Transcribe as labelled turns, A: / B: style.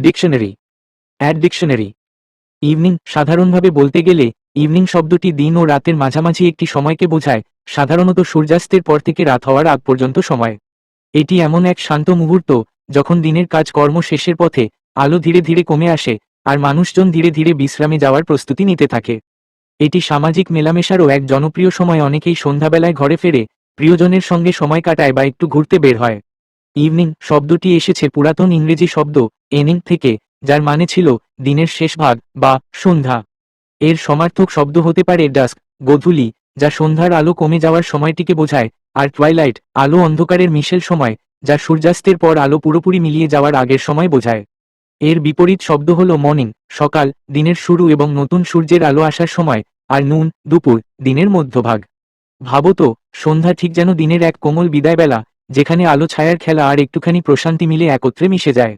A: Dictionary. Add dictionary. Evening, সাধারণভাবে বলতে গেলে, ইভিনিং শব্দটি দিন ও রাতের মাঝামাঝি একটি সময়কে বোঝায়, সাধারণত সূর্যাস্তের পর থেকে রাত হওয়ার আগ পর্যন্ত সময়। এটি এমন এক শান্ত মুহূর্ত, যখন দিনের কাজকর্ম শেষের পথে, আলো ধীরে ধীরে কমে আসে, আর মানুষজন ধীরে ধীরে বিশ্রামে যাওয়ার প্রস্তুতি নিতে থাকে। এটি সামাজিক মেলামেশারও এক জনপ্রিয় সময়, অনেকেই সন্ধ্যাবেলায় ঘরে ফেরে, প্রিয়জনের সঙ্গে সময় কাটায় বা একটু ঘুরতে বের হয়। ইভিনিং, শব্দটি এসেছে পুরাতন ইংরেজি শব্দ এনিং থেকে, যার মানে ছিল দিনের শেষ ভাগ বা সন্ধ্যা। এর সমার্থক শব্দ হতে পারে ডাস্ক, গোধূলি, যা সন্ধ্যার আলো কমে যাওয়ার সময়টিকে বোঝায়, আর টুয়াইলাইট, আলো অন্ধকারের মিশেল সময়, যা সূর্যাস্তের পর আলো পুরোপুরি মিলিয়ে যাওয়ার আগের সময় বোঝায়। এর বিপরীত শব্দ হল মর্নিং, সকাল, দিনের শুরু এবং নতুন সূর্যের আলো আসার সময়, আর নুন, দুপুর, দিনের মধ্যভাগ। ভাবত, সন্ধ্যা ঠিক যেন দিনের এক কোমল বিদায়বেলা, যেখানে আলো ছায়ার খেলা আর একটুখানি প্রশান্তি মিলে একত্রে মিশে যায়।